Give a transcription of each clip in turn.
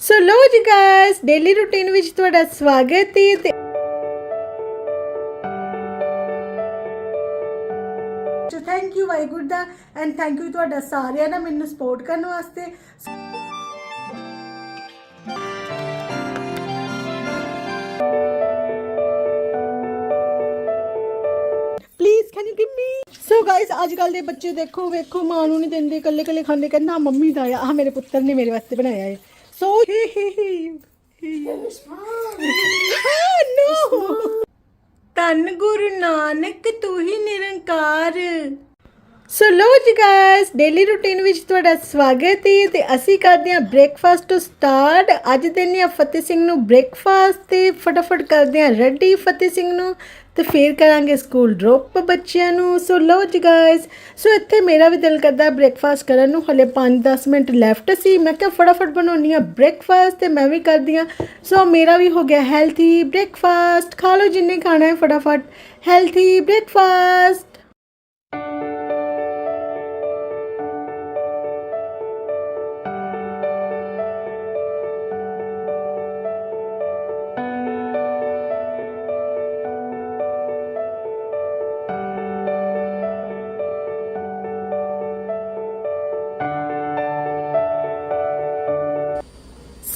ਸੋ ਲੋ ਜੀ guys daily routine ਵਿੱਚ ਤੁਹਾਡਾ ਸਵਾਗਤ ਹੈ ਤੇ ਸੋ ਥੈਂਕ ਯੂ ਵਾਹਿਗੁਰੂ ਦਾ ਐਂਡ ਥੈਂਕ ਯੂ ਤੁਹਾਡਾ ਸਾਰਿਆਂ ਦਾ ਮੈਨੂੰ ਸਪੋਰਟ ਕਰਨ ਵਾਸਤੇ। Please can you give me so guys ਅੱਜ ਕੱਲ ਦੇ ਬੱਚੇ ਦੇਖੋ ਵੇਖੋ ਮਾਂ ਨੂੰ ਨਹੀਂ ਦਿੰਦੇ ਇਕੱਲੇ ਇਕੱਲੇ ਖਾਂਦੇ ਕਹਿੰਦਾ ਮੰਮੀ ਦਾ ਆ ਮੇਰੇ ਪੁੱਤਰ ਨੇ ਮੇਰੇ ਵਾਸਤੇ ਬਣਾਇਆ ਹੈ। ਸੋ ਹੀ ਨੋ ਤਨ ਗੁਰੂ ਨਾਨਕ ਤੂੰ ਹੀ ਨਿਰੰਕਾਰ। ਸੋ ਲੋ ਜੀ ਗਾਇਸ ਡੇਲੀ ਰੁਟੀਨ ਵਿੱਚ ਤੁਹਾਡਾ ਸਵਾਗਤ ਹੈ ਤੇ ਅਸੀਂ ਕਰਦੇ ਹਾਂ ਬ੍ਰੇਕਫਾਸਟ ਸਟਾਰਟ ਅੱਜ ਦਿੰਦੇ ਹਾਂ ਫਤਿਹ ਸਿੰਘ ਨੂੰ ਬ੍ਰੇਕਫਾਸਟ ਤੇ ਫਟਾਫਟ ਕਰਦੇ ਹਾਂ ਰੈਡੀ ਫਤਿਹ ਸਿੰਘ ਨੂੰ ਤੇ ਫਿਰ ਕਰਾਂਗੇ ਸਕੂਲ ਡ੍ਰੌਪ ਬੱਚਿਆਂ ਨੂੰ। ਸੋ ਲੋ ਜੀ ਗਾਇਸ ਸੋ ਇੱਥੇ ਮੇਰਾ ਵੀ ਦਿਲ ਕਰਦਾ ਬ੍ਰੇਕਫਾਸਟ ਕਰਨ ਨੂੰ, ਹਲੇ 5-10 ਮਿੰਟ ਲੈਫਟ ਸੀ। ਮੈਂ ਕਿਹਾ ਫਟਾਫਟ ਬਣਾਉਣੀ ਆ ਬ੍ਰੇਕਫਾਸਟ ਤੇ ਮੈਂ ਵੀ ਕਰਦੀ ਆ ਸੋ ਮੇਰਾ ਵੀ ਹੋ ਗਿਆ ਹੈਲਥੀ ਬ੍ਰੇਕਫਾਸਟ ਖਾ ਲਓ ਜਿੰਨੇ ਖਾਣਾ ਹੈ ਫਟਾਫਟ। ਹੈਲਥੀ ਬ੍ਰੇਕਫਾਸਟ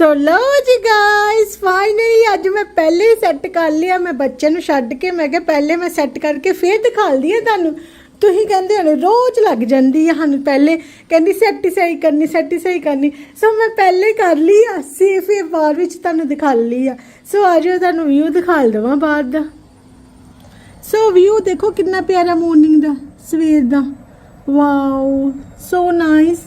ਸੋ ਲੋ ਜੀ ਗਾਇਸ ਫਾਈਨਲੀ ਅੱਜ ਮੈਂ ਪਹਿਲੇ ਹੀ ਸੈੱਟ ਕਰ ਲਿਆ। ਮੈਂ ਬੱਚੇ ਨੂੰ ਛੱਡ ਕੇ, ਮੈਂ ਕਿਹਾ ਪਹਿਲੇ ਮੈਂ ਸੈੱਟ ਕਰਕੇ ਫੇਰ ਦਿਖਾਲਦੀ ਆ ਤੁਹਾਨੂੰ। ਤੁਸੀਂ ਕਹਿੰਦੇ ਹੋ ਰੋਜ਼ ਲੱਗ ਜਾਂਦੀ ਆ ਸਾਨੂੰ ਪਹਿਲੇ। ਕਹਿੰਦੀ ਸੈੱਟ ਸਹੀ ਕਰਨੀ ਸੈੱਟ ਸਹੀ ਕਰਨੀ। ਸੋ ਮੈਂ ਪਹਿਲੇ ਕਰ ਲਈ ਆ ਸੀ ਫਿਰ ਬਾਅਦ ਵਿੱਚ ਤੁਹਾਨੂੰ ਦਿਖਾ ਲਈ ਆ। ਸੋ ਆਜੋ ਤੁਹਾਨੂੰ ਵਿਊ ਦਿਖਾਲ ਦਵਾਂ ਬਾਹਰ ਦਾ। ਸੋ ਵਿਊ ਦੇਖੋ ਕਿੰਨਾ ਪਿਆਰਾ ਮਾਰਨਿੰਗ ਦਾ, ਸਵੇਰ ਦਾ। Wow so nice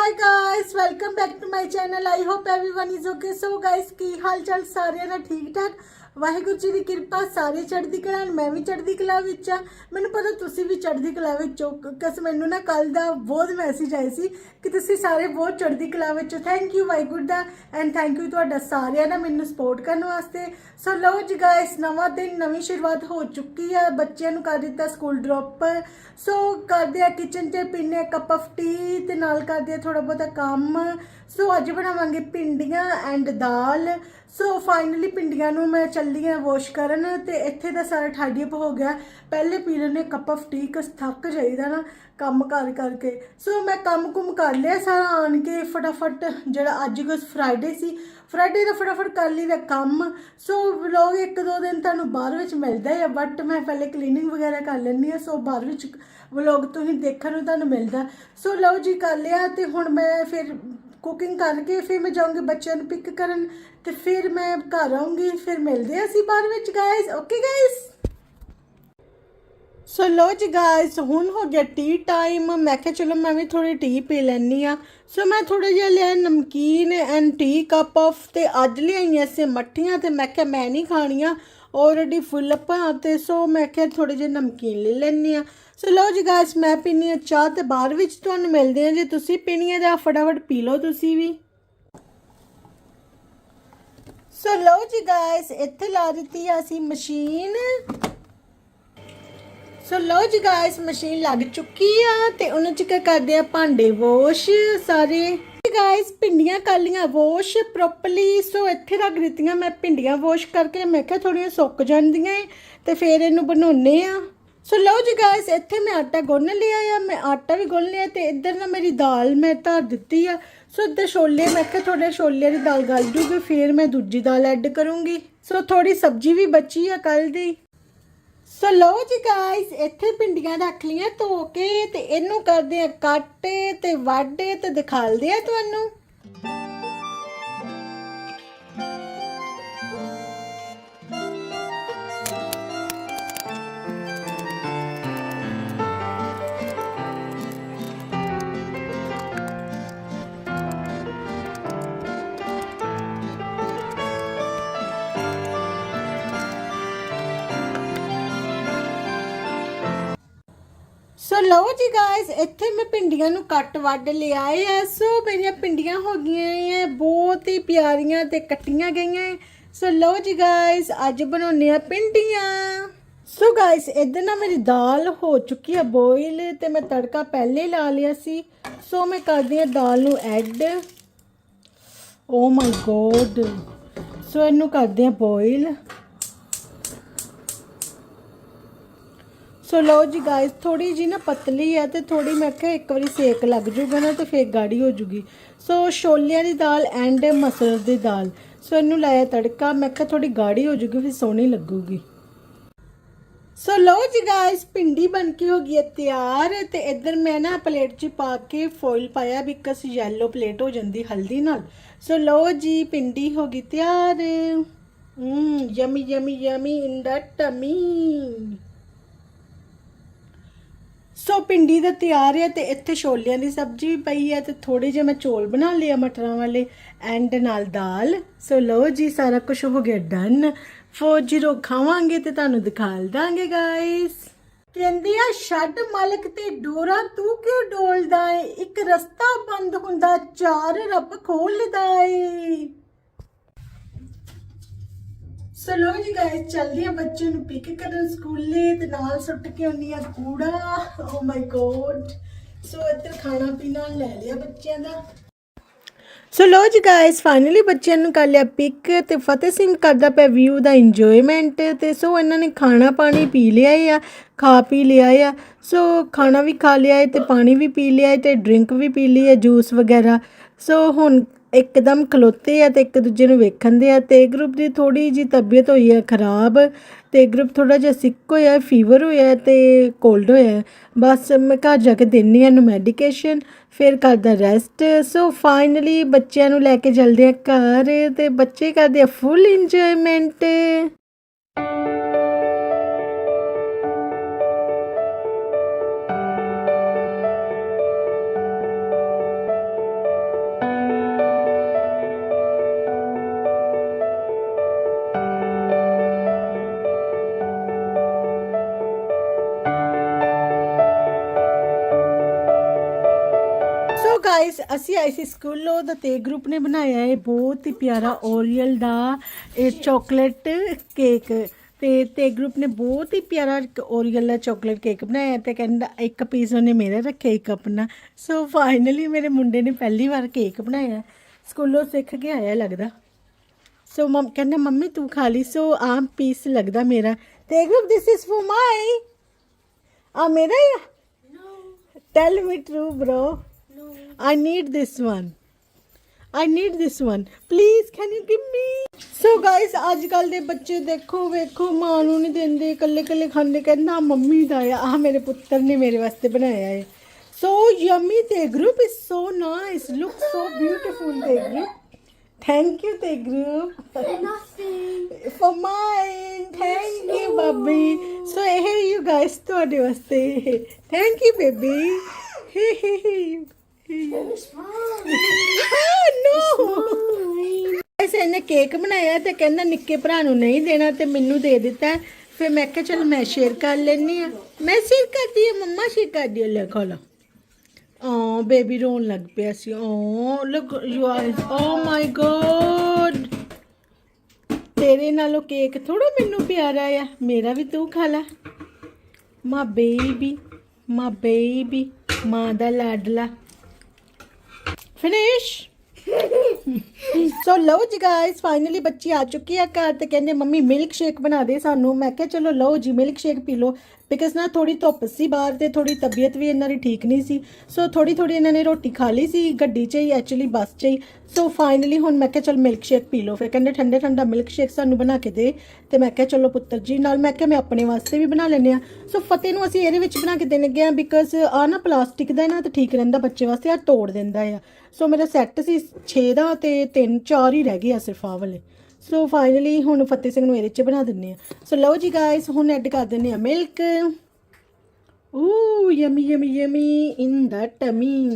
hi guys welcome back to my channel I hope everyone is okay so guys ਕੀ ਹਾਲ ਚਾਲ ਸਾਰਿਆਂ ਦਾ ਠੀਕ ਠਾਕ ਵਾਹਿਗੁਰੂ ਜੀ ਦੀ ਕਿਰਪਾ ਸਾਰੇ ਚੜ੍ਹਦੀ ਕਲਾ ਮੈਂ ਵੀ ਚੜ੍ਹਦੀ ਕਲਾ ਵਿੱਚ ਆ। ਮੈਨੂੰ ਪਤਾ ਤੁਸੀਂ ਵੀ ਚੜ੍ਹਦੀ ਕਲਾ ਵਿੱਚ ਹੋ। ਕਿਉਂਕਿ ਮੈਨੂੰ ਨਾ ਕੱਲ ਦਾ ਬਹੁਤ ਮੈਸੇਜ ਆਏ ਸੀ ਕਿ ਤੁਸੀਂ ਸਾਰੇ ਬਹੁਤ ਚੜ੍ਹਦੀ ਕਲਾ ਵਿੱਚ ਹੋ। ਥੈਂਕ ਯੂ ਵਾਹਿਗੁਰੂ ਦਾ ਐਂਡ ਥੈਂਕ ਯੂ ਤੁਹਾਡਾ ਸਾਰਿਆਂ ਦਾ ਮੈਨੂੰ ਸਪੋਰਟ ਕਰਨ ਵਾਸਤੇ। ਸੋ ਲਓ ਜੀ ਗਾਇਸ ਨਵਾਂ ਦਿਨ, ਨਵੀਂ ਸ਼ੁਰੂਆਤ ਹੋ ਚੁੱਕੀ ਆ। ਬੱਚਿਆਂ ਨੂੰ ਕਰ ਦਿੱਤਾ ਸਕੂਲ ਡ੍ਰੌਪ ਸੋ ਕਰਦੇ ਆ ਕਿਚਨ 'ਚ ਪੀਨੇ ਕੱਪ ਆਫ ਟੀ ਤੇ ਨਾਲ ਕਰਦੇ ਆ ਥੋੜਾ ਬਹੁਤਾ ਕੰਮ। ਸੋ ਅੱਜ ਬਣਾਵਾਂਗੇ ਪਿੰਡੀਆਂ ਐਂਡ ਦਾਲ। ਸੋ ਫਾਈਨਲੀ ਪਿੰਡੀਆਂ ਨੂੰ ਮੈਂ ਚੱਲੀ ਆ ਵਾਸ਼ ਕਰਨ ਤੇ ਇੱਥੇ ਦਾ ਸਾਰਾ ਟਾਈਡੀ ਅਪ ਹੋ ਗਿਆ। ਪਹਿਲੇ ਪੀ ਲੈਣੇ ਕੱਪ ਆਫ ਟੀ ਕਸ ਥੱਕ ਜਾਈਦਾ ਨਾ ਕੰਮ ਕਰ ਕਰਕੇ। ਸੋ ਮੈਂ ਕੰਮ ਕੁਮ ਕਰ ਲਿਆ ਸਾਰਾ ਆਣ ਕੇ ਫਟਾਫਟ, ਜਿਹੜਾ ਅੱਜ ਕੁਸ ਫਰਾਈਡੇ ਸੀ। ਫਰਾਈਡੇ ਦਾ ਫਟਾਫਟ ਕਰ ਲਈ ਦਾ ਕੰਮ। ਸੋ ਵਲੌਗ ਇੱਕ ਦੋ ਦਿਨ ਤੁਹਾਨੂੰ ਬਾਅਦ ਵਿੱਚ ਮਿਲਦਾ ਹੈ ਬਟ ਮੈਂ ਪਹਿਲੇ ਕਲੀਨਿੰਗ ਵਗੈਰਾ ਕਰ ਲੈਂਦੀ ਆ ਸੋ ਬਾਅਦ ਵਿੱਚ ਵਲੌਗ ਤੁਸੀਂ ਦੇਖਣ ਨੂੰ ਤੁਹਾਨੂੰ ਮਿਲਦਾ। ਸੋ ਲਓ ਜੀ, ਕਰ ਲਿਆ ਤੇ ਹੁਣ ਮੈਂ ਫਿਰ ਕੁਕਿੰਗ ਕਰਕੇ ਫਿਰ ਮੈਂ ਜਾਊਂਗੀ ਬੱਚਿਆਂ ਨੂੰ ਪਿਕ ਕਰਨ ਤੇ ਫਿਰ ਮੈਂ ਘਰ ਆਉਂਗੀ ਫਿਰ ਮਿਲਦੇ ਹਾਂ ਅਸੀਂ ਬਾਅਦ ਵਿੱਚ ਗਾਇਸ ਓਕੇ ਗਾਇਸ ਸੋ ਲੋ ਜੀ ਗਾਇਸ ਹੁਣ ਹੋ ਗਿਆ ਟੀ ਟਾਈਮ ਮੈਂ ਕਿਹਾ, ਚਲੋ, ਮੈਂ ਵੀ ਥੋੜੀ ਟੀ ਪੀ ਲੈਣੀ ਆ ਸੋ ਮੈਂ ਥੋੜਾ ਜਿਹਾ ਲਿਆ ਨਮਕੀਨ ਐਂਡ ਟੀ ਕੱਪ ਆਫ ਤੇ ਅੱਜ ਲਿਆਈਆਂ ਸੀ ਮੱਠੀਆਂ ਤੇ ਮੈਂ ਕਿਹਾ, ਮੈਂ ਨਹੀਂ ਖਾਣੀਆਂ। ਆਲਰੇਡੀ ਫੁੱਲ ਆਪਾਂ ਤੇ ਸੋ ਮੈਂ ਕਿਹਾ ਥੋੜੇ ਜਿਹਾ ਨਮਕੀਨ ਲੈ ਲੈਣੀ ਆ ਸੋ ਲੋ ਜੀ ਗਾਇਸ ਮੈਂ ਪੀਣੀ ਆ ਚਾਹ ਤੇ ਬਾਅਦ ਵਿੱਚ ਤੁਹਾਨੂੰ ਮਿਲਦੇ ਆ ਜੇ ਤੁਸੀਂ ਪੀਣੀ ਆ ਤਾਂ ਫਟਾਫਟ ਪੀ ਲਓ ਤੁਸੀਂ ਵੀ। ਸੋ ਲੋ ਜੀ ਗਾਇਸ ਇੱਥੇ ਲਾ ਦਿੱਤੀ ਆ ਅਸੀਂ ਮਸ਼ੀਨ। ਸੋ ਲੋ ਜੀ ਗਾਇਸ ਮਸ਼ੀਨ ਲੱਗ ਚੁੱਕੀ ਆ ਤੇ ਉਹਨਾਂ ਚ ਕੀ ਕਰਦੇ ਆ ਭਾਂਡੇ ਵਾਸ਼ ਸਾਰੇ। ਗਾਇਸ ਭਿੰਡੀਆਂ ਕਰ ਲੀਆਂ ਵਾਸ਼ ਪ੍ਰੋਪਰਲੀ ਸੋ ਇੱਥੇ ਰੱਖ ਦਿੱਤੀਆਂ ਮੈਂ ਭਿੰਡੀਆਂ ਵਾਸ਼ ਕਰਕੇ। ਮੈਂ ਕਿਹਾ ਥੋੜੀਆਂ ਸੁੱਕ ਜਾਂਦੀਆਂ ਏ, ਤੇ ਫਿਰ ਇਹਨੂੰ ਬਣਾਉਨੇ ਆ। ਸੋ ਲਓ ਜੀ ਗਾਇਸ ਇੱਥੇ ਮੈਂ ਆਟਾ ਗੁੰਨ ਲਿਆ ਆ। ਮੈਂ ਆਟਾ ਵੀ ਗੁੰਨ ਲਿਆ ਤੇ ਇੱਧਰ ਨਾ ਮੇਰੀ ਦਾਲ ਮੈਂ ਧਰ ਦਿੱਤੀ ਆ। ਸੋ ਇੱਧਰ ਛੋਲੇ, ਮੈਂ ਕਿਹਾ ਥੋੜੇ ਛੋਲੇ ਦੀ ਦਾਲ ਗਲ ਜੂਗੀ, ਫਿਰ ਮੈਂ ਦੂਜੀ ਦਾਲ ਐਡ ਕਰੂੰਗੀ। ਸੋ ਥੋੜੀ ਸਬਜ਼ੀ ਵੀ ਬਚੀ ਆ ਕੱਲ ਦੀ। ਸੋ ਲਓ ਜੀ ਗਾਇਸ ਇੱਥੇ ਭਿੰਡੀਆਂ ਰੱਖ ਲੀਆਂ ਧੋ ਕੇ ਤੇ ਇਹਨੂੰ ਕਰਦੇ ਆ ਕੱਟ ਤੇ ਵੱਢ ਤੇ ਦਿਖਾਲਦੇ ਆ ਤੁਹਾਨੂੰ। ਸੋ ਲਓ ਜੀ ਗਾਇਸ ਇੱਥੇ ਮੈਂ ਪਿੰਡੀਆਂ ਨੂੰ ਕੱਟ ਵੱਢ ਲਿਆਏ ਆ ਸੋ ਮੇਰੀਆਂ ਪਿੰਡੀਆਂ ਹੋ ਗਈਆਂ ਐ ਬਹੁਤ ਹੀ ਪਿਆਰੀਆਂ ਤੇ ਕੱਟੀਆਂ ਗਈਆਂ ਐ ਸੋ ਲਓ ਜੀ ਗਾਇਸ ਅੱਜ ਬਣਾਉਣੇ ਆ ਪਿੰਡੀਆਂ ਸੋ ਗਾਇਸ ਇਧਰ ਨਾ ਮੇਰੀ ਦਾਲ ਹੋ ਚੁੱਕੀ ਆ ਬੋਇਲ ਤੇ ਮੈਂ ਤੜਕਾ ਪਹਿਲੇ ਲਾ ਲਿਆ ਸੀ। ਸੋ ਮੈਂ ਕਰਦੀ ਆ ਦਾਲ ਨੂੰ ਐਡ ਓ ਮਾਈ ਗੋਡ ਸੋ ਇਹਨੂੰ ਕਰਦੇ ਆ ਬੋਇਲ ਸੋ ਲਓ ਜੀ ਗਾਇਸ ਥੋੜੀ ਜੀ ਨਾ ਪਤਲੀ ਹੈ ਤੇ ਥੋੜੀ ਮੈਂ ਕਿਹਾ ਇੱਕ ਵਾਰੀ ਸੇਕ ਲੱਗ ਜੂਗਾ ਨਾ ਤੇ ਫੇਰ ਗਾੜੀ ਹੋ ਜੂਗੀ। ਸੋ ਛੋਲਿਆਂ ਦੀ ਦਾਲ ਐਂਡ ਮਸਰ ਦੀ ਦਾਲ। ਸੋ ਇਹਨੂੰ ਲਾਇਆ ਤੜਕਾ, ਮੈਂ ਕਿਹਾ ਥੋੜੀ ਗਾੜੀ ਹੋ ਜੂਗੀ, ਫਿਰ ਸੋਹਣੀ ਲੱਗੂਗੀ। ਸੋ ਲਓ ਜੀ ਗਾਇਸ ਪਿੰਡੀ ਬਣ ਕੇ ਹੋ ਗਈ ਹੈ ਤਿਆਰ ਤੇ ਇੱਧਰ ਮੈਂ ਨਾ ਪਲੇਟ 'ਚ ਪਾ ਕੇ ਫੋਇਲ ਪਾਇਆ ਬਿਕਸ ਯੈਲੋ ਪਲੇਟ ਹੋ ਜਾਂਦੀ ਹਲਦੀ ਨਾਲ। ਸੋ ਲਓ ਜੀ ਪਿੰਡੀ ਹੋ ਗਈ ਤਿਆਰ। ਹਮ yummy yummy yummy in the tummy so ਪਿੰਡੀ ਦਾ ਤਿਆਰ ਹੈ ਤੇ ਇੱਥੇ ਛੋਲਿਆਂ ਦੀ ਸਬਜ਼ੀ ਵੀ ਪਈ ਹੈ ਤੇ ਥੋੜੇ ਜਿਹਾ ਮੈਂ ਚੋਲ ਬਣਾ ਲਿਆ ਮਟਰਾਂ ਵਾਲੇ ਐਂਡ ਨਾਲ ਦਾਲ। ਸੋ ਲਓ ਜੀ, ਸਾਰਾ ਕੁਝ ਹੋ ਗਿਆ ਡਨ ਫੋ ਰੋ ਖਾਵਾਂਗੇ ਤੇ ਤੁਹਾਨੂੰ ਦਿਖਾ ਦਾਂਗੇ ਗਾਇਸ ਕਹਿੰਦੀ ਆ, ਛੱਡ ਮਾਲਕ ਤੇ ਡੋਰਾ, ਤੂੰ ਕਿਉਂ ਡੋਲਦਾ ਏ? ਇੱਕ ਰਸਤਾ ਬੰਦ ਹੁੰਦਾ, ਚਾਰ ਰੱਬ ਖੋਲਦਾ ਏ। ਸੋ ਲੋ ਜੀ ਗਾਇਸ ਚੱਲਦੀ ਆ ਬੱਚੇ ਨੂੰ ਪਿਕ ਕਰਨ ਸਕੂਲੇ ਤੇ ਨਾਲ ਸੁੱਟ ਕੇ ਆਉਣੀ ਆ ਕੂੜਾ। ਓ ਮਾਈ ਗੋਡ ਸੋ ਇੱਧਰ ਖਾਣਾ ਪੀਣਾ ਲੈ ਲਿਆ ਬੱਚਿਆਂ ਦਾ। ਸੋ ਲੋ ਜੀ ਗਾਇਸ ਫਾਈਨਲੀ ਬੱਚਿਆਂ ਨੂੰ ਕਰ ਲਿਆ ਪਿਕ ਤੇ ਫਤਿਹ ਸਿੰਘ ਕਰਦਾ ਪਿਆ ਵਿਊ ਦਾ ਇੰਜੋਇਮੈਂਟ ਤੇ ਸੋ ਇਹਨਾਂ ਨੇ ਖਾਣਾ ਪਾਣੀ ਪੀ ਲਿਆ ਆ, ਖਾ ਪੀ ਲਿਆ ਆ। ਸੋ ਖਾਣਾ ਵੀ ਖਾ ਲਿਆ ਹੈ ਤੇ ਪਾਣੀ ਵੀ ਪੀ ਲਿਆ ਹੈ ਤੇ ਡਰਿੰਕ ਵੀ ਪੀ ਲਈ ਹੈ ਜੂਸ ਵਗੈਰਾ। ਸੋ ਹੁਣ ਇੱਕਦਮ ਖਲੋਤੇ ਆ ਤੇ ਇੱਕ ਦੂਜੇ ਨੂੰ ਵੇਖਣ ਦੇ ਆ ਤੇ ਗਰੁੱਪ ਦੀ ਥੋੜੀ ਜੀ ਤਬੀਅਤ ਹੋਈ ਹੈ ਖਰਾਬ ਤੇ ਗਰੁੱਪ ਥੋੜਾ ਜਿਹਾ ਸਿੱਕ ਹੋਇਆ ਫੀਵਰ ਹੋਇਆ ਤੇ ਕੋਲਡ ਹੋਇਆ। ਬਸ ਮੈਂ ਘਰ ਜਾ ਕੇ ਦਿੰਨੀ ਆ ਨੂੰ ਮੈਡੀਕੇਸ਼ਨ ਫਿਰ ਕਰਦਾ ਰੈਸਟ ਸੋ ਫਾਈਨਲੀ ਬੱਚਿਆਂ ਨੂੰ ਲੈ ਕੇ ਚਲਦੇ ਆ ਘਰ ਤੇ ਬੱਚੇ ਕਰਦੇ ਆ ਫੁੱਲ ਇੰਜੋਇਮੈਂਟ ਗਾਇਸ ਅਸੀਂ ਆਏ ਸੀ ਸਕੂਲੋਂ ਦਾ ਤੇ ਗਰੁੱਪ ਨੇ ਬਣਾਇਆ ਹੈ ਬਹੁਤ ਹੀ ਪਿਆਰਾ ਓਰੀਅਲ ਦਾ ਇਹ ਚਾਕਲੇਟ ਕੇਕ ਤੇ ਤੇ ਗਰੁੱਪ ਨੇ ਬਹੁਤ ਹੀ ਪਿਆਰਾ ਓਰੀਅਲ ਦਾ ਚਾਕਲੇਟ ਕੇਕ ਬਣਾਇਆ ਤੇ ਕਹਿੰਦਾ ਇੱਕ ਪੀਸ ਉਹਨੇ ਮੇਰਾ ਰੱਖਿਆ ਇੱਕ ਆਪਣਾ। ਸੋ ਫਾਈਨਲੀ ਮੇਰੇ ਮੁੰਡੇ ਨੇ ਪਹਿਲੀ ਵਾਰ ਕੇਕ ਬਣਾਇਆ। ਸਕੂਲੋਂ ਸਿੱਖ ਕੇ ਆਇਆ ਲੱਗਦਾ। ਸੋ ਮਮ ਕਹਿੰਦਾ ਮੰਮੀ ਤੂੰ ਖਾ ਲਈ। ਸੋ ਆਮ ਪੀਸ ਲੱਗਦਾ ਮੇਰਾ। ਤੇ group this is for my ਆ ਮੇਰਾ ਹੀ tell me true bro I need this one. I need this one. Please, can you give me? So guys, ਅੱਜ ਕੱਲ ਦੇ ਬੱਚੇ ਦੇਖੋ ਵੇਖੋ ਮਾਂ ਨੂੰ ਨਹੀਂ ਦਿੰਦੇ ਇਕੱਲੇ ਇਕੱਲੇ ਖਾਂਦੇ ਕਹਿੰਦਾ ਮੰਮੀ ਦਾ ਆ ਆਹ ਮੇਰੇ ਪੁੱਤਰ ਨੇ ਮੇਰੇ ਵਾਸਤੇ ਬਣਾਇਆ ਹੈ ਸੋ ਯਮੀ ਤੇ group is so nice look so beautiful ਤੇ ਗਰੁੱਪ ਥੈਂਕ ਯੂ ਤੇ group Nothing. for mine thank you baby so ਇਹ you guys ਤੁਹਾਡੇ ਵਾਸਤੇ thank you baby It's ਐਸੇ ਇਹਨੇ ਕੇਕ ਬਣਾਇਆ ਤੇ ਕਹਿੰਦਾ ਨਿੱਕੇ ਭਰਾ ਨੂੰ ਨਹੀਂ ਦੇਣਾ ਤੇ ਮੈਨੂੰ ਦੇ ਦਿੱਤਾ ਫਿਰ ਮੈਂ ਕਿਹਾ ਚਲ ਮੈਂ ਸ਼ੇਅਰ ਕਰ ਲੈਣੀ ਆ ਮੈਂ ਸ਼ੇਅਰ ਕਰਦੀ ਆ ਮੰਮਾ ਸ਼ੇਅਰ ਕਰਦੀ ਆ ਲੈ ਖਾ ਲਾ ਓ ਬੇਬੀ ਰੋਣ ਲੱਗ ਪਿਆ ਸੀ ਓ look you are oh my god ਤੇਰੇ ਨਾਲੋਂ ਕੇਕ ਥੋੜਾ ਮੈਨੂੰ ਪਿਆਰਾ ਆ ਮੇਰਾ ਵੀ ਤੂੰ ਖਾ ਲੈ ਮਾ ਬੇਬੀ ਮਾ ਬੇਬੀ ਮਾਂ ਦਾ ਲਾਡਲਾ ਫਿਨਿਸ਼ ਸੋ ਲਓ ਜੀ ਗਾਇਸ ਫਾਈਨਲੀ ਬੱਚੀ ਆ ਚੁੱਕੀ ਆ ਘਰ ਤੇ ਕਹਿੰਦੇ, ਮੰਮੀ ਮਿਲਕ ਸ਼ੇਕ ਬਣਾ ਦੇ ਸਾਨੂੰ। ਮੈਂ ਕਿਹਾ, ਚਲੋ ਲਓ ਜੀ ਮਿਲਕ ਸ਼ੇਕ ਪੀ ਲਓ। ਬਿਕਾਜ਼ ਨਾ ਥੋੜੀ ਧੁੱਪ ਸੀ ਬਾਹਰ ਤੇ ਥੋੜੀ ਤਬੀਅਤ ਵੀ ਇਹਨਾਂ ਦੀ ਠੀਕ ਨਹੀਂ ਸੀ। ਸੋ ਥੋੜੀ ਥੋੜੀ ਇਹਨਾਂ ਨੇ ਰੋਟੀ ਖਾ ਲਈ ਸੀ, ਗੱਡੀ 'ਚ ਹੀ ਐਕਚੁਅਲੀ ਬੱਸ 'ਚ ਹੀ। ਸੋ ਫਾਈਨਲੀ ਹੁਣ ਮੈਂ ਕਿਹਾ, ਚਲ ਮਿਲਕ ਸ਼ੇਕ ਪੀ ਲਓ। ਫਿਰ ਕਹਿੰਦੇ, ਠੰਡੇ, ਠੰਡਾ ਮਿਲਕ ਸ਼ੇਕ ਸਾਨੂੰ ਬਣਾ ਕੇ ਦੇ। ਤੇ ਮੈਂ ਕਿਹਾ, ਚਲੋ ਪੁੱਤਰ ਜੀ। ਨਾਲ ਮੈਂ ਕਿਹਾ, ਮੈਂ ਆਪਣੇ ਵਾਸਤੇ ਵੀ ਬਣਾ ਲੈਂਦੇ ਆ ਸੋ ਫਤਿਹ ਨੂੰ ਅਸੀਂ ਇਹਦੇ ਵਿੱਚ ਬਣਾ ਕੇ ਦੇਣ ਲੱਗੇ ਆ ਬਿਕਾਜ਼ ਆ ਨਾ ਪਲਾਸਟਿਕ ਦਾ ਨਾ ਤਾਂ ਠੀਕ ਰਹਿੰਦਾ ਬੱਚੇ ਵਾਸਤੇ ਆ ਤੋੜ ਦਿੰਦਾ ਆ। ਸੋ ਮੇਰਾ ਸੈੱਟ ਸੀ 6 ਦਾ ਤੇ 3 4 ਹੀ ਰਹਿ ਗਏ ਆ ਸਿਰਫ ਆ ਵਾਲੇ। ਸੋ ਫਾਈਨਲੀ ਹੁਣ ਫਤਿਹ ਸਿੰਘ ਨੂੰ ਇਹਦੇ 'ਚ ਬਣਾ ਦਿੰਨੇ ਆ ਸੋ ਲਓ ਜੀ ਗਾਇਸ ਹੁਣ ਐਡ ਕਰ ਦਿੰਨੇ ਆ milk ooh yummy yummy yummy in the tummy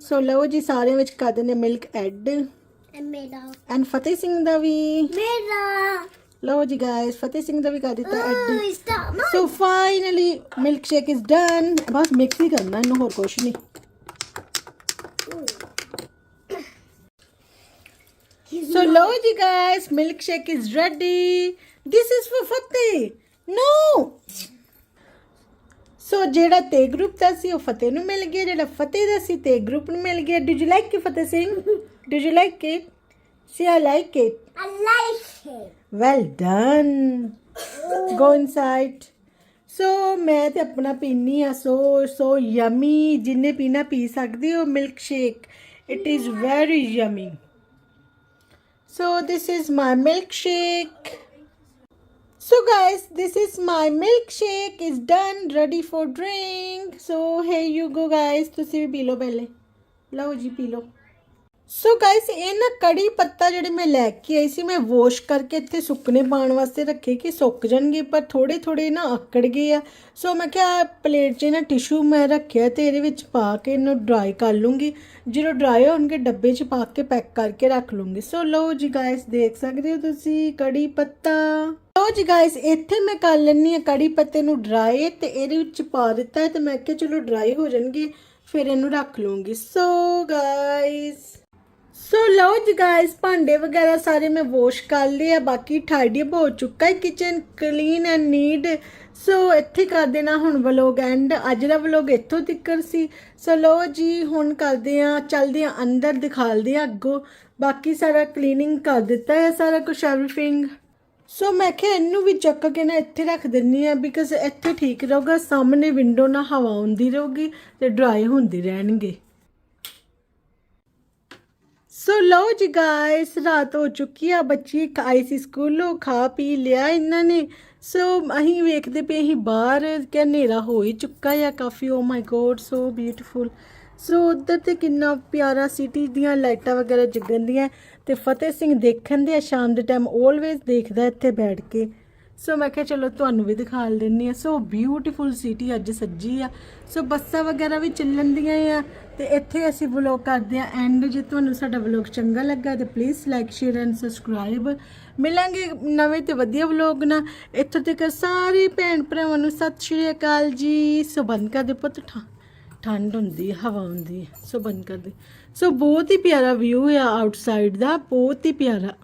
so ਲਓ ਜੀ ਸਾਰਿਆਂ ਵਿੱਚ ਕਰ ਦਿੰਨੇ milk add. And Fateh Singh the we. up. ਲਓ ਜੀ ਗਾਇਸ ਫਤਿਹ ਸਿੰਘ ਦਾ ਵੀ ਕਰ ਦਿੱਤਾ add? So finally milkshake is done bus mix ਹੀ ਕਰਨਾ ਇਹਨੂੰ ਹੋਰ ਕੁਝ ਨਹੀਂ So love you guys, milkshake is ready. This is for Fateh. No. ਸੋ ਜਿਹੜਾ ਤੇ ਗਰੁੱਪ ਦਾ ਸੀ ਉਹ ਫਤਿਹ ਨੂੰ ਮਿਲ ਗਿਆ ਜਿਹੜਾ ਫਤਿਹ ਦਾ ਸੀ ਤੇ ਗਰੁੱਪ ਨੂੰ ਮਿਲ ਗਿਆ ਡਿਡ ਯੂ ਲਾਈਕ ਕਿ Fateh Singh Did you like it? See, I like it. I like it. Well done. Go inside. ਸੋ ਮੈਂ ਤੇ ਆਪਣਾ ਪੀਨੀ ਆ ਸੋ ਸੋ ਯਮੀ ਜਿੰਨੇ ਪੀਣਾ ਪੀ ਸਕਦੇ ਹੋ milkshake it is very yummy So this is my milkshake So guys, this is my milkshake is done, ready for drink. So here you go guys, ਤੁਸੀਂ ਵੀ ਪੀ ਲਓ ਪਹਿਲੇ ਲਓ ਜੀ ਪੀ ਲਓ ਸੋ ਗਾਇਸ ਇਹ ਨਾ ਕੜੀ ਪੱਤਾ ਜਿਹੜੇ ਮੈਂ ਲੈ ਕੇ ਆਈ ਸੀ, ਮੈਂ ਵਾਸ਼ ਕਰਕੇ ਇੱਥੇ ਸੁੱਕਣੇ ਪਾਉਣ ਵਾਸਤੇ ਰੱਖੇ ਕਿ ਸੁੱਕ ਜਾਣਗੇ, ਪਰ ਥੋੜੇ ਥੋੜੇ ਨਾ ਆਕੜ ਗਏ ਆ। ਸੋ ਮੈਂ ਕਿਹਾ ਪਲੇਟ 'ਚ ਨਾ ਟਿਸ਼ੂ ਮੈਂ ਰੱਖਿਆ ਤੇ ਇਹਦੇ ਵਿੱਚ ਪਾ ਕੇ ਇਹਨੂੰ ਡਰਾਈ ਕਰ ਲੂੰਗੀ। ਜਦੋਂ ਡਰਾਈ ਹੋਣਗੇ, ਡੱਬੇ 'ਚ ਪਾ ਕੇ ਪੈਕ ਕਰਕੇ ਰੱਖ ਲੂੰਗੀ। ਸੋ ਲਓ ਜੀ ਗਾਇਸ ਦੇਖ ਸਕਦੇ ਹੋ ਤੁਸੀਂ ਕੜੀ ਪੱਤਾ। ਲਓ ਜੀ ਗਾਇਸ ਇੱਥੇ ਮੈਂ ਕਰ ਲੈਣੀ ਆ ਕੜੀ ਪੱਤੇ ਨੂੰ ਡਰਾਈ ਤੇ ਇਹਦੇ ਵਿੱਚ ਪਾ ਦਿੱਤਾ ਹੈ ਤੇ ਮੈਂ ਕਿਹਾ ਚਲੋ ਡਰਾਈ ਹੋ ਜਾਣਗੇ, ਫਿਰ ਇਹਨੂੰ ਰੱਖ ਲੂੰਗੀ। ਸੋ ਗਾਇਸ ਸੋ ਲਓ ਜੀ ਗਾਇਸ ਭਾਂਡੇ ਵਗੈਰਾ ਸਾਰੇ ਮੈਂ ਵਾਸ਼ ਕਰ ਲਏ ਆ, ਬਾਕੀ ਠਾਡੀ ਹੋ ਚੁੱਕਾ ਹੈ kitchen clean and neat so ਇੱਥੇ ਕਰ ਦੇਣਾ ਹੁਣ ਵਲੋਗ ਐਂਡ ਅੱਜ ਦਾ ਵਲੋਗ ਇੱਥੋਂ ਤੱਕਰ ਸੀ। ਸੋ ਲਓ ਜੀ, ਹੁਣ ਕਰਦੇ ਆ ਚੱਲਦੇ ਆ ਅੰਦਰ, ਦਿਖਾਲਦੇ ਆ ਅੱਗੋਂ। ਬਾਕੀ ਸਾਰਾ ਕਲੀਨਿੰਗ ਕਰ ਦਿੱਤਾ ਹੈ, ਸਾਰਾ ਕੁਝ ਐਵਰੀਥਿੰਗ ਸੋ ਮੈਂ ਕਿਹਾ ਇਹਨੂੰ ਵੀ ਚੱਕ ਕੇ ਨਾ ਇੱਥੇ ਰੱਖ ਦਿੰਨੀ ਆ ਬਿਕਾਜ਼ ਇੱਥੇ ਠੀਕ ਰਹੂਗਾ, ਸਾਹਮਣੇ ਵਿੰਡੋ ਨਾਲ ਹਵਾ ਆਉਂਦੀ ਰਹੂਗੀ ਤੇ ਡਰਾਈ ਹੁੰਦੀ ਰਹਿਣਗੇ। ਸੋ ਲਓ ਜੀ ਗਾਇਸ ਰਾਤ ਹੋ ਚੁੱਕੀ ਆ ਬੱਚੀ ਆਈ ਸੀ ਸਕੂਲੋਂ ਖਾ ਪੀ ਲਿਆ ਇਹਨਾਂ ਨੇ ਸੋ ਅਸੀਂ ਵੇਖਦੇ ਪਏ ਅਸੀਂ ਬਾਹਰ ਕਿ ਹਨੇਰਾ ਹੋ ਹੀ ਚੁੱਕਾ ਆ ਕਾਫੀ ਓ my God so beautiful so ਉਧਰ ਤੇ ਕਿੰਨਾ ਪਿਆਰਾ ਸਿਟੀ ਦੀਆਂ ਲਾਈਟਾਂ ਵਗੈਰਾ ਜਗਣ ਦੀਆਂ ਤੇ ਫਤਿਹ ਸਿੰਘ ਦੇਖਣ ਦੇ ਆ ਸ਼ਾਮ ਦੇ ਟਾਈਮ ਆਲਵੇਜ਼ ਦੇਖਦਾ ਇੱਥੇ ਬੈਠ ਕੇ ਸੋ ਮੈਂ ਕਿਹਾ ਚਲੋ ਤੁਹਾਨੂੰ ਵੀ ਦਿਖਾ ਦਿੰਨੀ ਆ। ਸੋ ਬਿਊਟੀਫੁਲ ਸਿਟੀ ਅੱਜ ਸੱਜੀ ਆ। ਸੋ ਬੱਸਾਂ ਵਗੈਰਾ ਵੀ ਚੱਲਣ ਦੀਆਂ ਆ ਤੇ ਇੱਥੇ ਅਸੀਂ ਵਲੌਗ ਕਰਦੇ ਆ। ਐਂਡ ਜੇ ਤੁਹਾਨੂੰ ਸਾਡਾ ਵਲੌਗ ਚੰਗਾ ਲੱਗਾ ਤੇ please like share and subscribe ਮਿਲਾਂਗੇ ਨਵੇਂ ਤੇ ਵਧੀਆ ਵਲੌਗ ਨਾਲ। ਇੱਥੋਂ ਤੱਕ ਸਾਰੇ ਭੈਣ ਭਰਾਵਾਂ ਨੂੰ ਸਤਿ ਸ਼੍ਰੀ ਅਕਾਲ ਜੀ। ਸੋ ਬੰਦ ਕਰ ਦੇ ਪੁੱਤ ਠੰਡ ਹੁੰਦੀ ਹੈ ਹਵਾ ਹੁੰਦੀ ਹੈ ਸੋ ਬੰਦ ਕਰ ਦੇ। ਸੋ ਬਹੁਤ ਹੀ ਪਿਆਰਾ ਵਿਊ ਆ ਆਊਟਸਾਈਡ ਦਾ। ਬਹੁਤ ਹੀ ਪਿਆਰਾ।